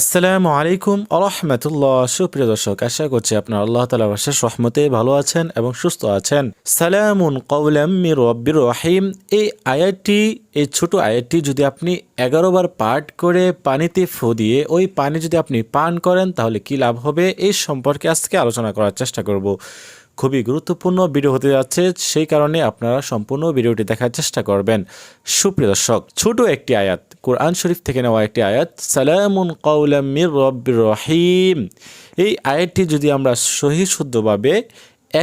আসসালামু আলাইকুম আরহামতুল্লাহ সুপ্রিয় দর্শক, আশা করছি আপনার আল্লাহ তালা অশেষ রহমতে ভালো আছেন এবং সুস্থ আছেন। সালামুন কৌলাম মির রব্বির রহিম। এই আয়াতটি, এই ছোট আয়াতটি যদি আপনি এগারো বার পাঠ করে পানিতে ফু দিয়ে ওই পানি যদি আপনি পান করেন, তাহলে কি লাভ হবে? এই সম্পর্কে আজকে আলোচনা করার চেষ্টা করব। খুবই গুরুত্বপূর্ণ ভিডিও হতে যাচ্ছে, সেই কারণে আপনারা সম্পূর্ণ ভিডিওটি দেখার চেষ্টা করবেন। সুপ্রিয় দর্শক, ছোট একটি আয়াত, কোরআন শরীফ থেকে নেওয়া একটি আয়াত, সালামুন কৌলাম মির রব্বির রহিম। এই আয়াতটি যদি আমরা সহি শুদ্ধভাবে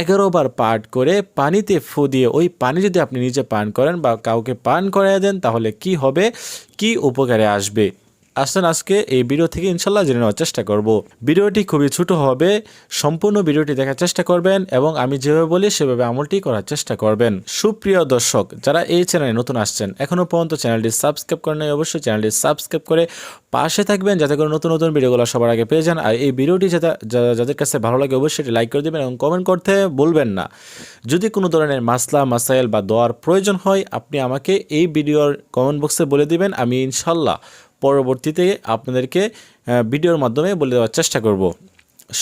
এগারো বার পাঠ করে পানিতে ফু দিয়ে ওই পানি যদি আপনি নিজে পান করেন বা কাউকে পান করাই দেন, তাহলে কি হবে? কি উপকারে আসবে? আসেন আজকে এই ভিডিও থেকে ইনশাল্লাহ জেনে নেওয়ার চেষ্টা করব। ভিডিওটি খুবই ছোট হবে, সম্পূর্ণ ভিডিওটি দেখার চেষ্টা করবেন এবং আমি যেভাবে বলি সেভাবে আমলটি করার চেষ্টা করবেন। সুপ্রিয় দর্শক, যারা এই চ্যানেলে নতুন আসছেন এখনও পর্যন্ত চ্যানেলটি সাবস্ক্রাইব করেন অবশ্যই চ্যানেলটি সাবস্ক্রাইব করে পাশে থাকবেন যাতে করে নতুন নতুন ভিডিওগুলো সবার আগে পেয়ে যান। আর এই ভিডিওটি যাদের কাছে ভালো লাগে অবশ্যই লাইক করে দেবেন এবং কমেন্ট করতে বলবেন না। যদি কোনো ধরনের মাসলা, মাসাইল বা দোয়ার প্রয়োজন হয়, আপনি আমাকে এই ভিডিওর কমেন্ট বক্সে বলে দিবেন, আমি ইনশাল্লাহ পরবর্তীতে আপনাদেরকে ভিডিওর মাধ্যমে বলে দেওয়ার চেষ্টা করব।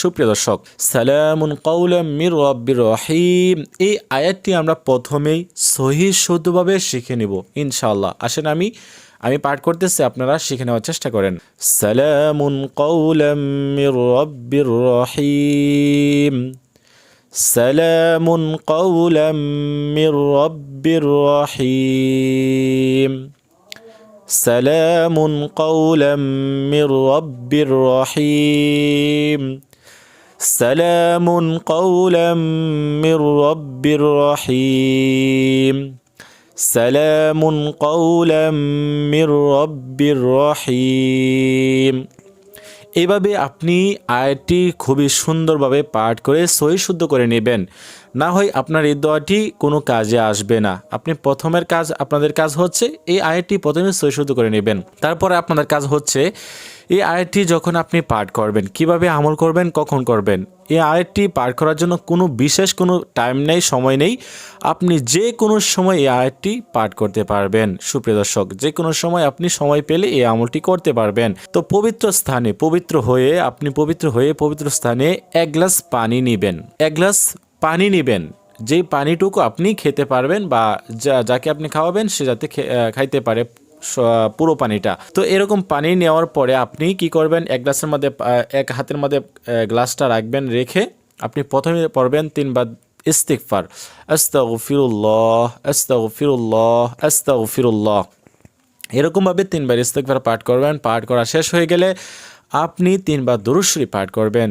সুপ্রিয় দর্শক, সালামুন কৌলাম মির রব্বির রহিম। এই আয়াতটি আমরা প্রথমেই সহি শুদ্ধভাবে শিখে নিব, ইনশাআল্লাহ। আসেন আমি আমি পাঠ করতেছি, আপনারা শিখে নেওয়ার চেষ্টা করেন। সালামুন কৌলাম মির রব্বির রহিম। সালামুন কৌলাম মির রব্বির রহিম। سلام قولا من رب رحيم سلام قولا من رب رحيم سلام قولا من رب رحيم এইভাবে আপনি আয়াতটি খুবই সুন্দরভাবে পাঠ করে সহি শুদ্ধ করে নেবেন না হয় আপনার এই দোয়াটি কোনো কাজে আসবে না। আপনি প্রথমের কাজ আপনাদের কাজ হচ্ছে এই আয়াতটি প্রথমে সহি শুদ্ধ করে নেবেন। তারপরে আপনাদের কাজ হচ্ছে এই আয়াতটি যখন আপনি পাঠ করবেন, কীভাবে আমল করবেন, কখন করবেন? এই আয়াতটি পাঠ করার জন্য কোনো বিশেষ কোনো টাইম নেই, সময় নেই। আপনি যে কোনো সময় এই আয়াতটি পাঠ করতে পারবেন। সুপ্রিয় দর্শক, যে কোনো সময় আপনি সময় পেলে এই আমলটি করতে পারবেন। তো পবিত্র স্থানে, পবিত্র হয়ে, আপনি পবিত্র হয়ে পবিত্র স্থানে এক গ্লাস পানি নেবেন। এক গ্লাস পানি নেবেন। যেই পানিটুকু আপনি খেতে পারবেন বা যা, যাকে আপনি খাওয়াবেন, সে যাতে খাইতে পারে পুরো পানিটা। তো এরকম পানি নেওয়ার পরে আপনি কি করবেন? এক গ্লাসের মধ্যে এক হাতের মধ্যে গ্লাসটা রাখবেন, রেখে আপনি প্রথমে পড়বেন তিনবার ইস্তিকফার আস্তাগফিরুল্লাহ আস্তাগফিরুল্লাহ আস্তাগফিরুল্লাহ। এরকমভাবে তিনবার ইস্তেকবার পাঠ করবেন। পাঠ করা শেষ হয়ে গেলে আপনি তিনবার দুরুশ্রী পাঠ করবেন।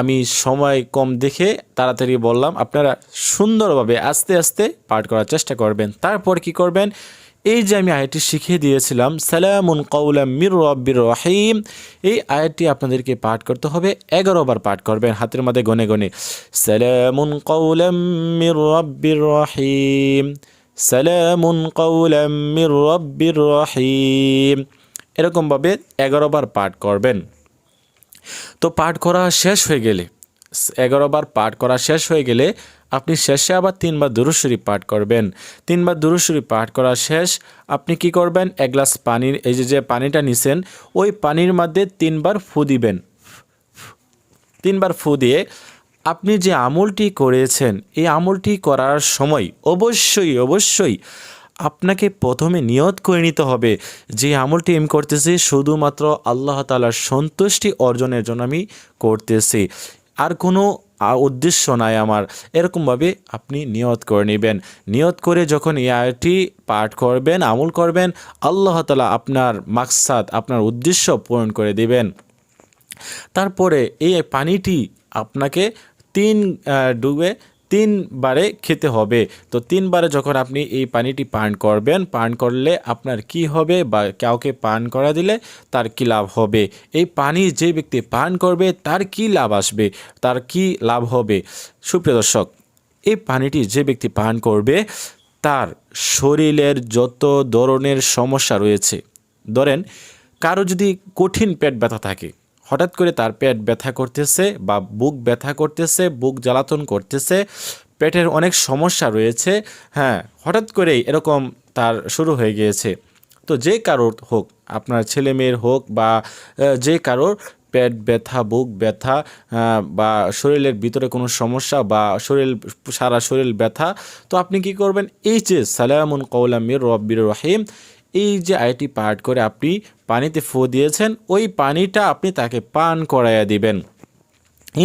আমি সময় কম দেখে তাড়াতাড়ি বললাম, আপনারা সুন্দরভাবে আস্তে আস্তে পাঠ করার চেষ্টা করবেন। তারপর কি করবেন? এই যে আমি আয়াতটি শিখিয়ে দিয়েছিলাম, সালামুন কৌলাম মির রব্বির রহিম। এই আয়াতটি আপনাদেরকে পাঠ করতে হবে, এগারো বার পাঠ করবেন, হাতের মধ্যে গনে গনে। সালামুন কৌলাম মির রব্বির রহিম। সালামুন কৌলাম মির রব্বির রহিম। এরকমভাবে এগারো বার পাঠ করবেন। তো পাঠ করা শেষ হয়ে গেলে, এগারো বার পাঠ করা শেষ হয়ে গেলে আপনি শেষে আবার তিনবার দুরুশরী পাঠ করবেন। তিনবার দুরুশরী পাঠ করা শেষ, আপনি কি করবেন? এক গ্লাস পানির, এই যে যে পানিটা নিছেন, ওই পানির মধ্যে তিনবার ফু দিবেন। তিনবার ফু দিয়ে আপনি যে আমলটি করেছেন, এই আমলটি করার সময় অবশ্যই অবশ্যই আপনাকে প্রথমে নিয়ত করে নিতে হবে যে আমলটি আমি করতেছি শুধুমাত্র আল্লাহ তালার সন্তুষ্টি অর্জনের জন্য আমি করতেছি। আর কোনো উদ্দেশ্য নাই আমার। এরকমভাবে আপনি নিয়ত করে নেবেন। নিয়ত করে যখন এই পাঠ করবেন, আমল করবেন, আল্লাহ তালা আপনার মাকসাদ, আপনার উদ্দেশ্য পূরণ করে দিবেন। তারপরে এই পানিটি আপনাকে তিন ডুবে তিনবারে খেতে হবে। তো তিনবারে যখন আপনি এই পানিটি পান করবেন, পান করলে আপনার কি হবে বা কাউকে পান করা দিলে তার কি লাভ হবে? এই পানি যে ব্যক্তি পান করবে তার কি লাভ আসবে? তার কি লাভ হবে? সুপ্রিয় দর্শক, এই পানিটি যে ব্যক্তি পান করবে তার শরীরের যত ধরনের সমস্যা রয়েছে, ধরেন কারও যদি কঠিন পেট ব্যথা থাকে হঠাৎ করে তার পেট ব্যথা করতেছে বা বুক ব্যথা করতেছে, বুক জ্বালাতন করতেছে, পেটের অনেক সমস্যা রয়েছে হ্যাঁ হঠাৎ করেই এরকম তার শুরু হয়ে গিয়েছে। তো যে কারোর হোক, আপনার ছেলে মেয়ের হোক বা যে কারোর পেট ব্যথা, বুক ব্যথা বা শরীরের ভিতরে কোনো সমস্যা বা শরীর, সারা শরীর ব্যথা, তো আপনি কি করবেন? এই যে সালামুন কৌলামির রব্বির রহিম এই যে আইটি পাঠ করে আপনি পানিতে ফু দিয়েছেন, ওই পানিটা আপনি তাকে পান করাইয়া দিবেন।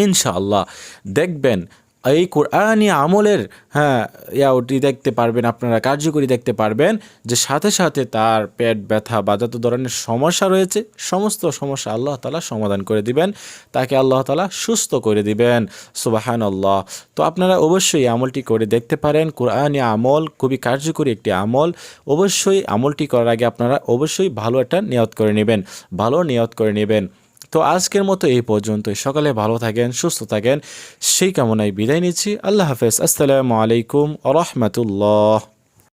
ইনশাল্লাহ দেখবেন এই কোরআনি আমলের হ্যাঁ ইয়া, ওটি দেখতে পারবেন, আপনারা কার্যকরী দেখতে পারবেন যে সাথে সাথে তার পেট ব্যথা বা যত ধরনের সমস্যা রয়েছে, সমস্ত সমস্যা আল্লাহ তালা সমাধান করে দিবেন। তাকে আল্লাহ তালা সুস্থ করে দিবেন। সুবাহান আল্লাহ তো আপনারা অবশ্যই আমলটি করে দেখতে পারেন। কোরআনি আমল খুবই কার্যকরী একটি আমল। অবশ্যই আমলটি করার আগে আপনারা অবশ্যই ভালো একটা নিয়ত করে নেবেন। ভালো নিয়ত করে নেবেন। তো আজকের মতো এই পর্যন্তই। সকালে ভালো থাকেন, সুস্থ থাকেন। সেই কামনায় বিদায় নিচ্ছি। আল্লাহ হাফেজ। আসসালামু আলাইকুম আ রহমতুল্লাহ।